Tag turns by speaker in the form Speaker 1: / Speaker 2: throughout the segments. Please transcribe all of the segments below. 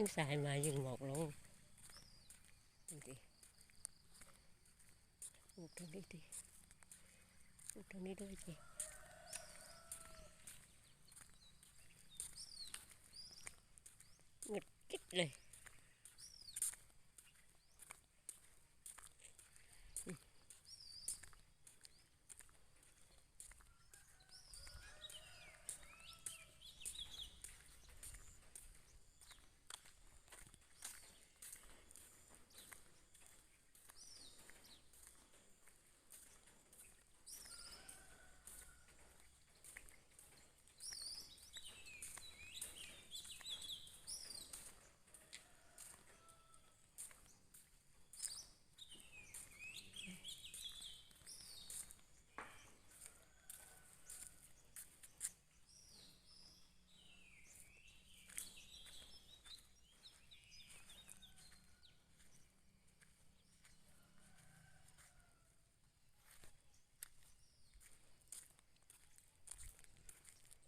Speaker 1: ยิ่งสายมายิ่งหมอกลงดูดิดูทางนี้ดิดูทางนี้ด้วยสิหงุดกิ๊ดเลย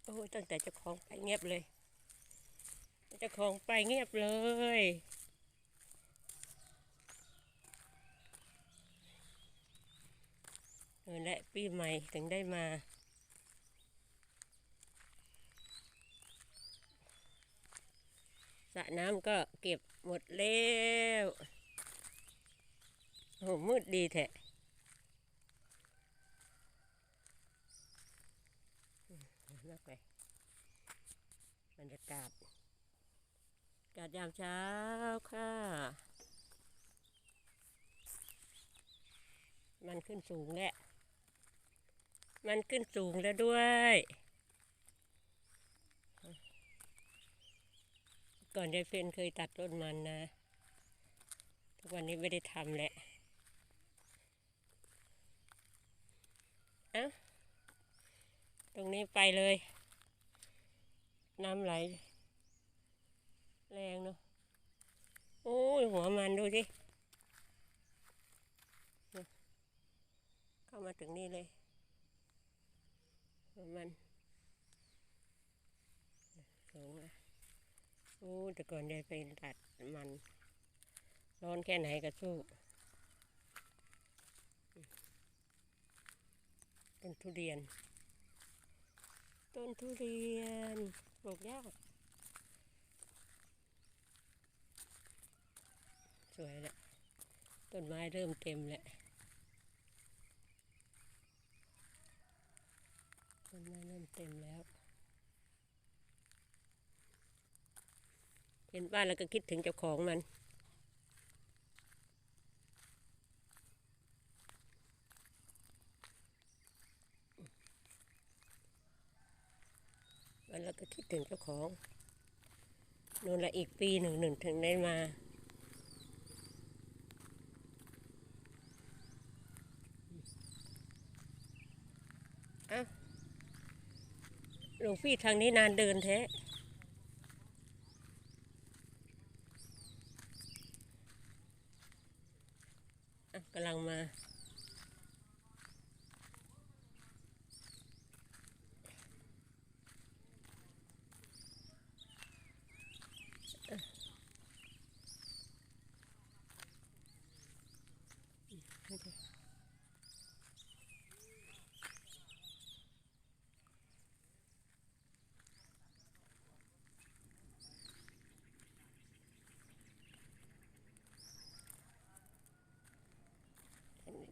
Speaker 1: โอ้ยตั้งแต่เจ้าของไปเงียบเลยเจ้าของไปเงียบเลยนั่นและปีใหม่ถึงได้มาสระน้ำก็เก็บหมดแล้วโอ้โหมืดดีแท้มากเลยบ รยากาศกาศยามเช้าค่ะ มันขึ้นสูงแหล้วมันขึ้นสูงแล้วด้วย ก่อนยายเฟนเคยตัดต้นมันนะ ทุกวันนี้ไม่ได้ทำแหละเอ้า ตรงนี้ไปเลย น้ำไหล แรงเนาะ โอ้ยหัวมันดูสิเข้ามาถึงนี่เลย หัวมันสูงอะโอ้แต่ก่อนยายไปตัดมัน ร้อนแค่ไหนก็สู้ต้นทุเรียน ต้นทุเรียนปลูกยากสวยแหละต้นไม้เริ่มเต็มแหละต้นไม้เริ่มเต็มแล้ว เห็นบ้านแล้วก็คิดถึงเจ้าของมัน วันแล้วก็คิดถึงเจ้าของนู่นละอีกปีหนึ่งหนึ่งถึงได้มาเอ้าหลวงพี่ทางนี้นานเดินแท้อะกำลังมา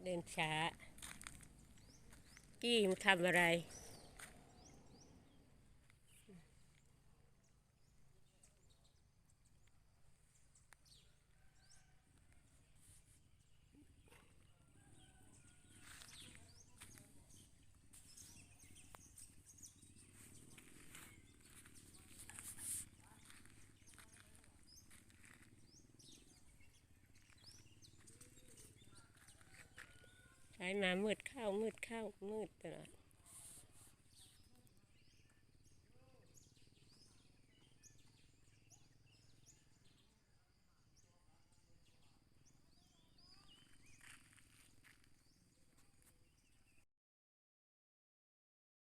Speaker 1: เดินช้า กี้มันทำอะไร ใช้มามืดเข้ามืดเข้ามืดตลอด